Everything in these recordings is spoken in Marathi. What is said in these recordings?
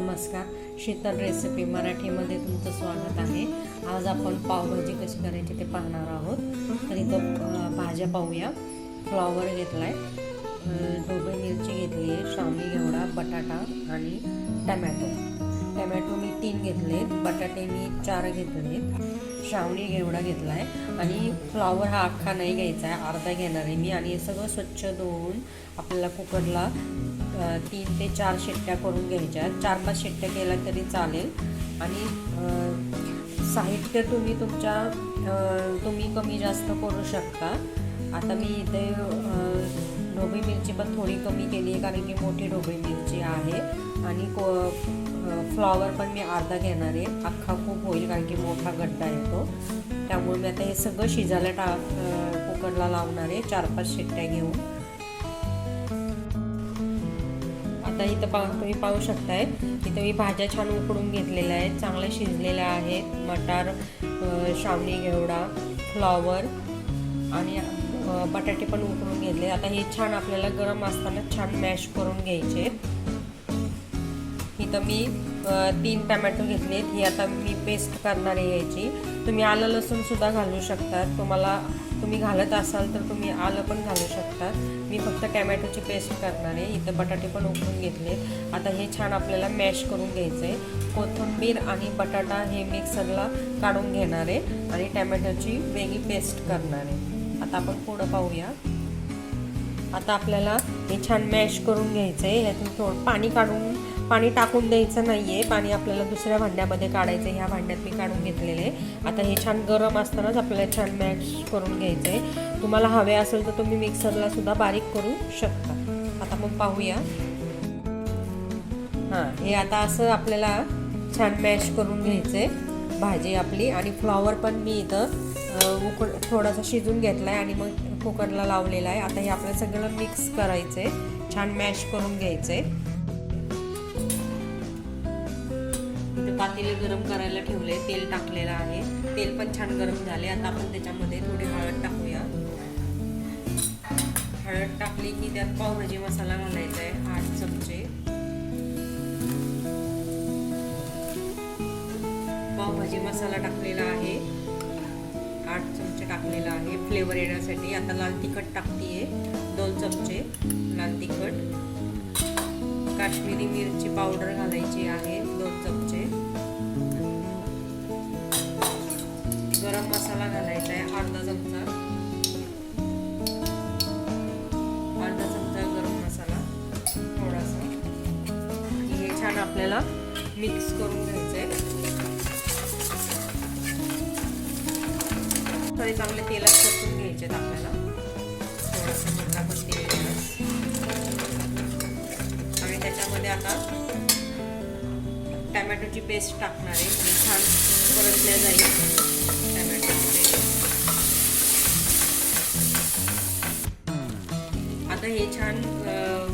नमस्कार. शीतल रेसिपी मराठीमध्ये तुमचं स्वागत आहे. आज आपण पावभाजी कशी करायची ते पाहणार आहोत. तर इथं भाज्या पाहूया. फ्लॉवर घेतला आहे ढोबळी मिरची घेतली आहे शामी घेवडा बटाटा आणि टमॅटो. टमॅटो मी तीन घेतले बटाटे मी चार घेतले शावणी घेवडा घेतला आहे आणि फ्लॉवर हा अख्खा नाही घ्यायचा आहे अर्धा घेणार आहे मी. आणि हे सगळं स्वच्छ धुवून आपल्याला कुकरला तीन ते चार शिट्ट्या करून घ्यायच्या. चार पाच शिट्ट्या केल्या तरी चालेल. आणि साहित्य तुम्ही तुमच्या तुम्ही कमी जास्त करू शकता. आता मी इथे अ, ढोबळी मिरची पण थोडी कमी केली आहे कारण की मोठी ढोबळी मिरची आहे. आणि को फ्लॉवर पण मी अर्धा घेणार आहे. अख्खा खूप होईल कारण की मोठा गड्डा येतो त्यामुळे मी आता हे सगळं शिजायला टा कुकरला लावणार आहे. चार पाच शिट्ट्या घेऊन. आता इथं पा तुम्ही पाहू शकताय इथं मी भाज्या छान उकडून घेतलेल्या आहेत. चांगल्या शिजलेल्या आहेत. मटार श्रावणी शावणी घेवडा फ्लॉवर आणि बटाटे पण उकडून घेतले. आता हे छान आपल्याला गरम असताना छान मॅश करून घ्यायचे. इथं मी तीन टमॅटो घेतलेत. ही आता मी पेस्ट करणार आहे याची. तुम्ही आलं लसूणसुद्धा घालू शकतात. तुम्हाला तुम्ही घालत असाल तर तुम्ही आलं पण घालू शकतात. मी फक्त टमॅटोची पेस्ट करणार आहे. इथं बटाटे पण उकळून घेतले. आता हे छान आपल्याला मॅश करून घ्यायचं आहे. कोथिंबीर आणि बटाटा हे मिक्सरला काढून घेणार आहे आणि टॅमॅटोची वेगळी पेस्ट करणार आहे. आता आपण पुढं पाहूया. आता आपल्याला हे छान मॅश करून घ्यायचं आहे. ह्यातून थोडं पाणी काढून पाणी टाकून द्यायचं नाही आहे पाणी आपल्याला दुसऱ्या भांड्यामध्ये काढायचं आहे ह्या भांड्यात मी काढून घेतलेले आता हे छान गरम असतानाच आपल्याला छान मॅश करून घ्यायचं आहे तुम्हाला हवे असेल तर तुम्ही मिक्सरला सुद्धा बारीक करू शकता. आता मग पाहूया. हां हे आता असं आपल्याला छान मॅश करून घ्यायचं आहे भाजी आपली आणि फ्लॉवर पण मी इथं उकड थोडासा शिजून घेतला आहे आणि मग कुकरला लावलेला आहे. आता हे आपल्याला सगळं मिक्स करायचं आहे छान मॅश करून घ्यायचं आहे पातेले गरम करायला ठेवले तेल टाकलेलं आहे. तेल पण छान गरम झाले आता आपण त्याच्यामध्ये थोडी हळद टाकूया. हळद टाकली की त्यात पावभाजी मसाला घालायचा आहे आठ चमचे. पावभाजी मसाला टाकलेला आहे. आठ चमचे टाकलेला आहे. फ्लेवर येण्यासाठी आता लाल तिखट टाकतीये. दोन चमचे लाल तिखट. काश्मीरी मिरची पावडर घालायची आहे दोन चमचे. मसाला घालायचा आहे अर्धा चमचा. अर्धा चमचा गरम मसाला थोडासा. हे छान आपल्याला मिक्स करून घ्यायचं आहे थोडे चांगले तेलात परतून घ्यायचे आहेत आपल्याला. थोडासा आपण पण तेल आणि त्याच्यामध्ये आता टॅमॅटोची पेस्ट टाकणार आहे. म्हणजे छान परतल्या जाईल टमॅटोची पेस्ट. आता हे छान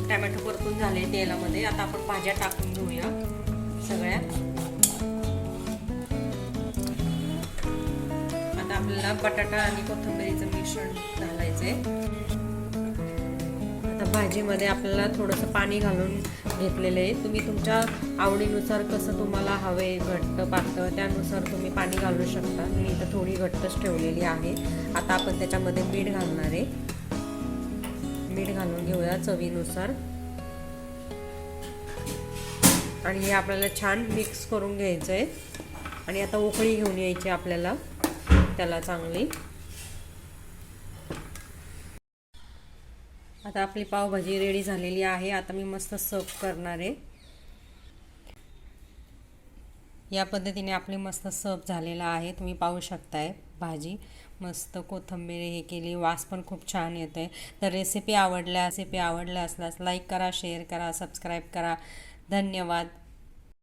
टॅमॅटो परतून झाले तेलामध्ये. आता आपण भाज्या टाकून घेऊया सगळ्या. आता आपल्याला बटाटा आणि कोथिंबीरीचं मिश्रण घालायचंय. आहे भाजीमध्ये आपल्याला थोडंसं पाणी घालून घेतलेलं आहे. तुम्ही तुमच्या आवडीनुसार कसं तुम्हाला हवे घट्ट पातळ त्यानुसार तुम्ही पाणी घालू शकता. मी इथं थोडी घट्टच ठेवलेली आहे. आता आपण त्याच्यामध्ये मीठ घालणार आहे. मीठ घालून घेऊया चवीनुसार. आणि हे आपल्याला छान मिक्स करून घ्यायचं आहे. आणि आता उकळी घेऊन यायची आपल्याला. त्याला चांगली. आता आपली पावभाजी रेडी झालेली आहे. आता मी मस्त सर्व करणार आहे. या पद्धतीने आपली मस्त सर्व झालेला आहे. तुम्ही पाहू शकताय भाजी. मस्त कोथिंबीर हे केली. वास पण खूप छान येतो आहे तर रेसिपी आवडल्या रेसिपी आवडल्या असल्यास लाईक करा शेअर करा सबस्क्राईब करा. धन्यवाद.